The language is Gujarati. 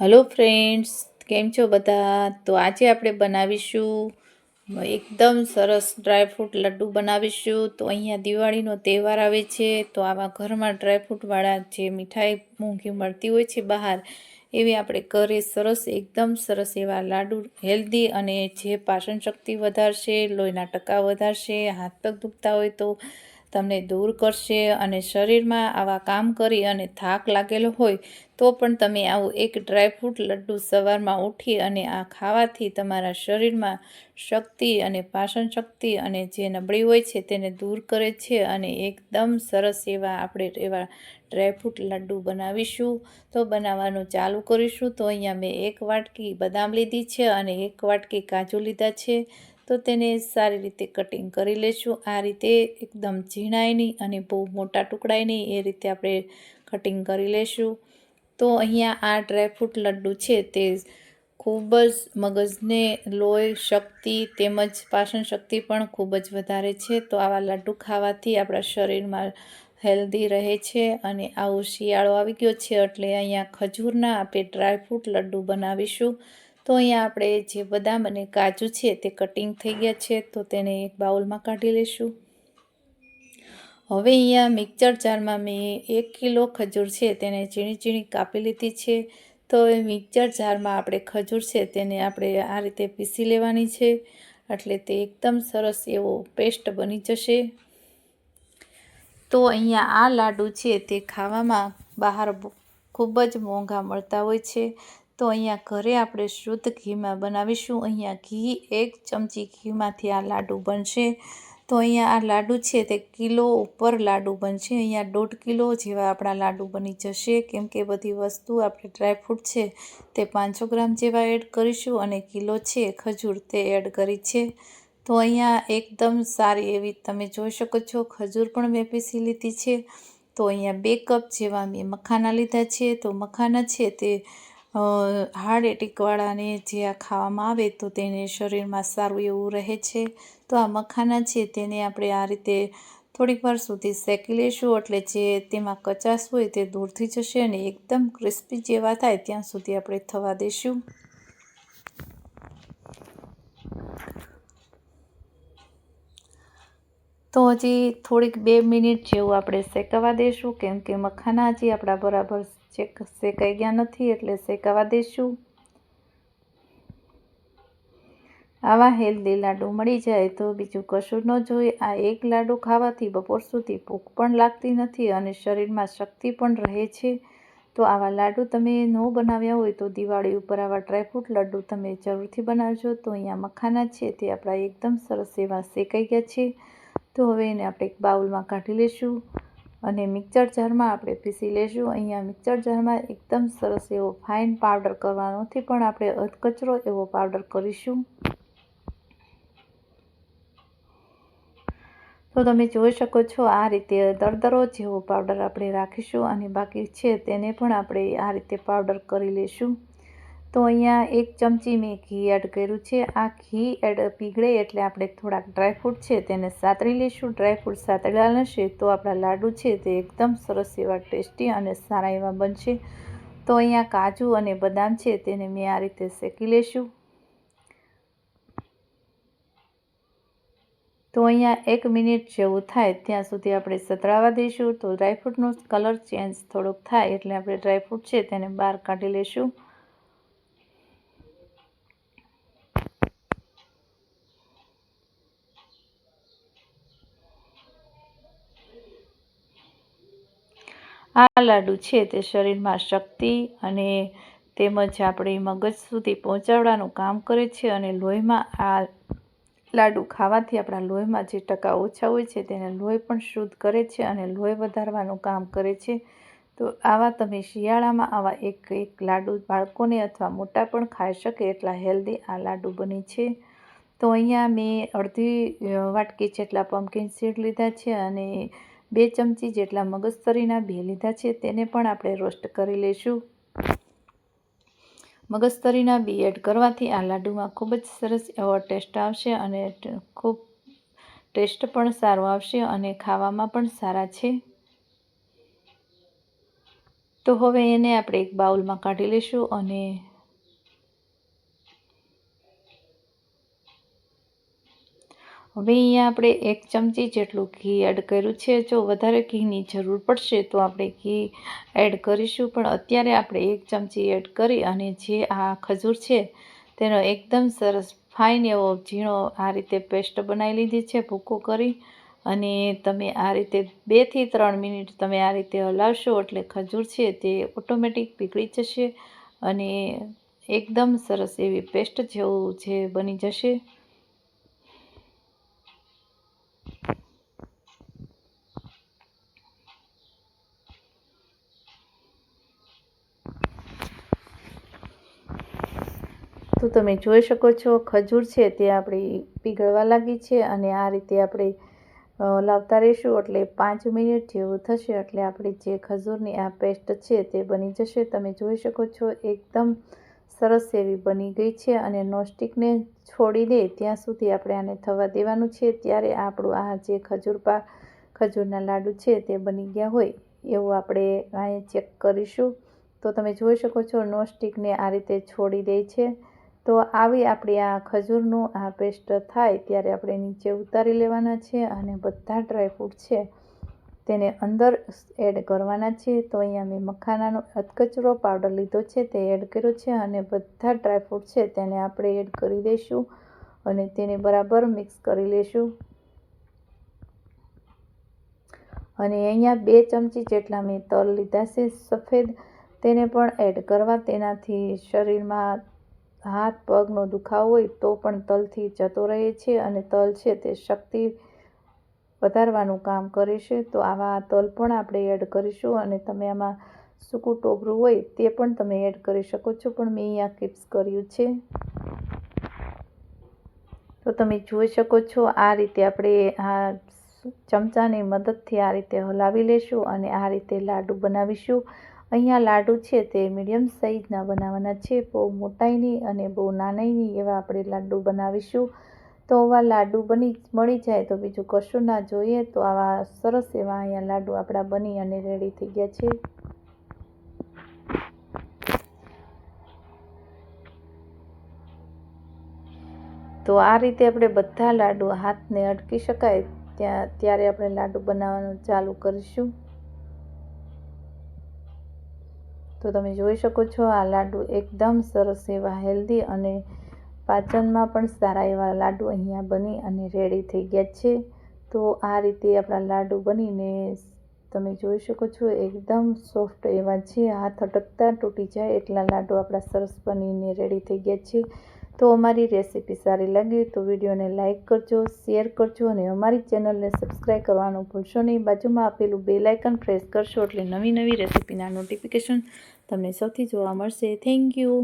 હલો ફ્રેન્ડ્સ, કેમ છો બધા? તો આજે આપણે બનાવીશું એકદમ સરસ ડ્રાયફ્રૂટ લડ્ડુ બનાવીશું. તો અહીંયા દિવાળીનો તહેવાર આવે છે, તો આવા ઘરમાં ડ્રાયફ્રૂટવાળા જે મીઠાઈ, મોંઘી મળતી હોય છે બહાર, એવી આપણે ઘરે સરસ, એકદમ સરસ એવા લાડુ, હેલ્ધી અને જે પાચન શક્તિ વધારશે, લોહીના ટકા વધારશે, હાથ પગ દુખતા હોય તો તમને દૂર કરશે અને શરીરમાં આવા કામ કરી અને થાક લાગેલો હોય તો પણ તમે આવું એક ડ્રાયફ્રૂટ લડ્ડુ સવારમાં ઉઠી અને આ ખાવાથી તમારા શરીરમાં શક્તિ અને પાચન શક્તિ અને જે નબળી હોય છે તેને દૂર કરે છે અને એકદમ સરસ એવા આપણે એવા ડ્રાયફ્રૂટ લડ્ડુ બનાવીશું. તો બનાવવાનું ચાલુ કરીશું. તો અહીંયા મેં એક વાટકી બદામ લીધી છે અને એક વાટકી કાજુ લીધા છે. તો તેને સારી રીતે કટિંગ કરી લઈશું આ રીતે એકદમ ઝીણાય નહીં અને બહુ મોટા ટુકડાય નહીં, એ રીતે આપણે કટિંગ કરી લઈશું તો અહીંયા આ ડ્રાયફ્રૂટ લડ્ડુ છે તે ખૂબ જ મગજને લોહી શક્તિ તેમજ પાચન શક્તિ પણ ખૂબ જ વધારે છે. તો આવા લડ્ડુ ખાવાથી આપણા શરીરમાં હેલ્ધી રહે છે અને આવો શિયાળો આવી ગયો છે એટલે અહીંયા ખજૂરના આપણે ડ્રાયફ્રૂટ લડ્ડુ બનાવીશું. તો અહીંયા આપણે જે બદામ અને કાજુ છે તે કટિંગ થઈ ગયા છે, તો તેને એક બાઉલમાં કાઢી લઈશું હવે અહીંયા મિક્સર જારમાં મેં એક કિલો ખજૂર છે તેને ઝીણી ઝીણી કાપી લીધી છે. તો એ મિક્સર જારમાં આપણે ખજૂર છે તેને આપણે આ રીતે પીસી લેવાની છે, એટલે તે એકદમ સરસ એવો પેસ્ટ બની જશે. તો અહીંયા આ લાડુ છે તે ખાવામાં બહાર ખૂબ જ મોંઘા મળતા હોય છે. તો અહીંયા ઘરે આપણે શુદ્ધ ઘીમાં બનાવીશું. અહીંયા ઘી એક ચમચી ઘીમાંથી આ લાડુ બનશે. તો અહીંયા આ લાડુ છે તે કિલો ઉપર લાડુ બનશે. અહીંયા દોઢ કિલો જેવા આપણા લાડુ બની જશે. કેમ કે બધી વસ્તુ આપણે ડ્રાયફ્રૂટ છે તે પાંચસો ગ્રામ જેવા એડ કરીશું અને કિલો છે ખજૂર તે એડ કરી છે. તો અહીંયા એકદમ સારી એવી તમે જોઈ શકો છો ખજૂર પણ મેં પીસી લીધી છે. તો અહીંયા બે કપ જેવા મેં મખાના લીધા છે. તો મખાના છે તે હાર્ટ એટેકવાળાને જે આ ખાવામાં આવે તો તેને શરીરમાં સારું એવું રહે છે. તો આ મખાના છે તેને આપણે આ રીતે થોડીક વાર સુધી શેકી લઈશું એટલે જે તેમાં કચાશ હોય તે દૂર થઈ જશે અને એકદમ ક્રિસ્પી જેવા થાય ત્યાં સુધી આપણે થવા દઈશું તો હજી થોડીક બે મિનિટ જેવું આપણે શેકવા દઈશું કેમ કે મખાના હજી આપણા બરાબર શેકાઈ ગયા નથી એટલે શેકાવા દઈશું આવા હેલ્ધી લાડુ મળી જાય તો બીજું કશું ન જોઈએ. આ એક લાડુ ખાવાથી બપોર સુધી ભૂખ પણ લાગતી નથી અને શરીરમાં શક્તિ પણ રહે છે. તો આવા લાડુ તમે ન બનાવ્યા હોય તો દિવાળી ઉપર આવા ડ્રાયફ્રૂટ લાડુ તમે જરૂરથી બનાવજો. તો અહીંયા મખાના છે તે આપણા એકદમ સરસ એવા શેકાઈ ગયા છે. તો હવે એને આપણે એક બાઉલમાં કાઢી લઈશું અને મિક્સર જારમાં આપણે પીસી લઈશું અહીંયા મિક્સર જારમાં એકદમ સરસ એવો ફાઇન પાવડર કરવાનો નથી પણ આપણે અધકચરો એવો પાવડર કરીશું. તો તમે જોઈ શકો છો આ રીતે દરદરો જેવો પાવડર આપણે રાખીશું અને બાકી છે તેને પણ આપણે આ રીતે પાવડર કરી લઈશું તો અહીંયા એક ચમચી મેં ઘી એડ કર્યું છે. આ ઘી એડ પીગળે એટલે આપણે થોડાક ડ્રાયફ્રૂટ છે તેને સાતરી લઈશું. ડ્રાયફ્રૂટ સાતરેલા હશે તો આપણા લાડુ છે તે એકદમ સરસ એવા ટેસ્ટી અને સારા એવા બનશે. તો અહીંયા કાજુ અને બદામ છે તેને મેં આ રીતે શેકી લઈશું. તો અહીંયા એક મિનિટ જેવું થાય ત્યાં સુધી આપણે સતળાવા દઈશું. તો ડ્રાયફ્રૂટનો કલર ચેન્જ થોડોક થાય એટલે આપણે ડ્રાયફ્રૂટ છે તેને બહાર કાઢી લઈશું. આ લાડુ છે તે શરીરમાં શક્તિ અને તેમજ આપણી મગજ સુધી પહોંચાડવાનું કામ કરે છે અને લોહીમાં આ લાડુ ખાવાથી આપણા લોહીમાં જે ટકા ઓછા હોય છે તેને લોહી પણ શુદ્ધ કરે છે અને લોહી વધારવાનું કામ કરે છે. તો આવા તમે શિયાળામાં આવા એક એક લાડુ બાળકોને અથવા મોટા પણ ખાઈ શકે એટલા હેલ્ધી આ લાડુ બને છે. તો અહીંયા મેં અડધી વાટકી જેટલા પમ્પકિન સીડ લીધા છે અને બે ચમચી જેટલા મગજતરીના બે લીધા છે, તેને પણ આપણે રોસ્ટ કરી લઈશું. મગજતરીના બી એડ કરવાથી આ લાડુમાં ખૂબ જ સરસ એવો ટેસ્ટ આવશે અને ખૂબ ટેસ્ટ પણ સારો આવશે અને ખાવામાં પણ સારા છે. તો હવે એને આપણે એક બાઉલમાં કાઢી લઈશું અને હવે અહીંયા આપણે એક ચમચી જેટલું ઘી એડ કર્યું છે. જો વધારે ઘીની જરૂર પડશે તો આપણે ઘી એડ કરીશું. પણ અત્યારે આપણે એક ચમચી એડ કરી અને જે આ ખજૂર છે તેનો એકદમ સરસ ફાઇન એવો ઝીણો આ રીતે પેસ્ટ બનાવી લીધી છે, ભૂકો કરી. અને તમે આ રીતે બેથી ત્રણ મિનિટ તમે આ રીતે હલાવશો એટલે ખજૂર છે તે ઓટોમેટિક પીગળી જશે અને એકદમ સરસ એવી પેસ્ટ જેવું જે બની જશે. તો તમે જોઈ શકો છો. ખજૂર છે તે આપણી પીગળવા લાગી છે અને આ રીતે આપણે લાવતા રહીશું એટલે પાંચ મિનિટ જેવું થશે એટલે આપણી જે ખજૂરની આ પેસ્ટ છે તે બની જશે. તમે જોઈ શકો છો એકદમ સરસ એવી બની ગઈ છે અને નોસ્ટિકને છોડી દે ત્યાં સુધી આપણે આને થવા દેવાનું છે. ત્યારે આપણું આ જે ખજૂર પાક ખજૂરના લાડુ છે તે બની ગયા હોય એવું આપણે અહીંયા ચેક કરીશું. તો તમે જોઈ શકો છો નોસ્ટિકને આ રીતે છોડી દે છે. તો આવી આપણી આ ખજૂરનું આ પેસ્ટ થાય ત્યારે આપણે નીચે ઉતારી લેવાના છે અને બધા ડ્રાયફ્રૂટ છે તેને અંદર એડ કરવાના છે તો અહીંયા મેં મખાનાનો અધકચરો પાવડર લીધો છે, તે એડ કર્યો છે અને બધા ડ્રાયફ્રૂટ છે તેને આપણે એડ કરી દઈશું અને તેને બરાબર મિક્સ કરી લઈશું અને અહીંયા બે ચમચી જેટલા મેં તલ લીધા છે, સફેદ તેને પણ એડ કરવા. તેનાથી શરીરમાં હાથ પગનો દુખાવો હોય તો પણ તલથી જતો રહે છે અને તલ છે તે શક્તિ વધારવાનું કામ કરે છે. તો આવા તલ પણ આપણે એડ કરીશું અને તમે આમાં સૂકું ટોપરું હોય તે પણ તમે એડ કરી શકો છો. પણ મેં અહીંયા કિપ્સ કર્યું છે. તો તમે જોઈ શકો છો આ રીતે આપણે આ ચમચાની મદદથી આ રીતે હલાવી લેશું અને આ રીતે લાડુ બનાવીશું. અહીંયા લાડુ છે તે મીડિયમ સાઇઝના બનાવવાના છે, બહુ મોટાઈની અને બહુ નાનાઈની એવા આપણે લાડુ બનાવીશું. તો આવા લાડુ બની, મળી જાય તો બીજું કશું ના જોઈએ, તો આવા સરસ એવા અહીંયા લાડુ આપણા બની અને રેડી થઈ ગયા છે. તો આ રીતે આપણે બધા લાડુ હાથને અટકી શકાય, ત્યાં, ત્યારે આપણે લાડુ બનાવવાનું ચાલુ કરીશું. તો તમે જોઈ શકો છો આ લાડુ એકદમ સરસ એવા હેલ્ધી અને પાચનમાં પણ સારા એવા લાડુ અહીંયા બની અને રેડી થઈ ગયા છે. તો આ રીતે આપણા લાડુ બનીને તમે જોઈ શકો છો એકદમ સોફ્ટ એવા છે. હાથ અટકતા તૂટી જાય એટલા લાડુ આપણા સરસ બનીને રેડી થઈ ગયા છે. તો અમારી રેસીપી સારી લાગી તો વિડીયોને લાઇક કરજો, શેર કરજો અને અમારી ચેનલને સબસ્ક્રાઈબ કરવાનું ભૂલશો નહીં. બાજુમાં આપેલું બે લાઇકન પ્રેસ કરશો એટલે નવી નવી રેસીપીના નોટિફિકેશન તમને સૌથી જોવા મળશે. Thank you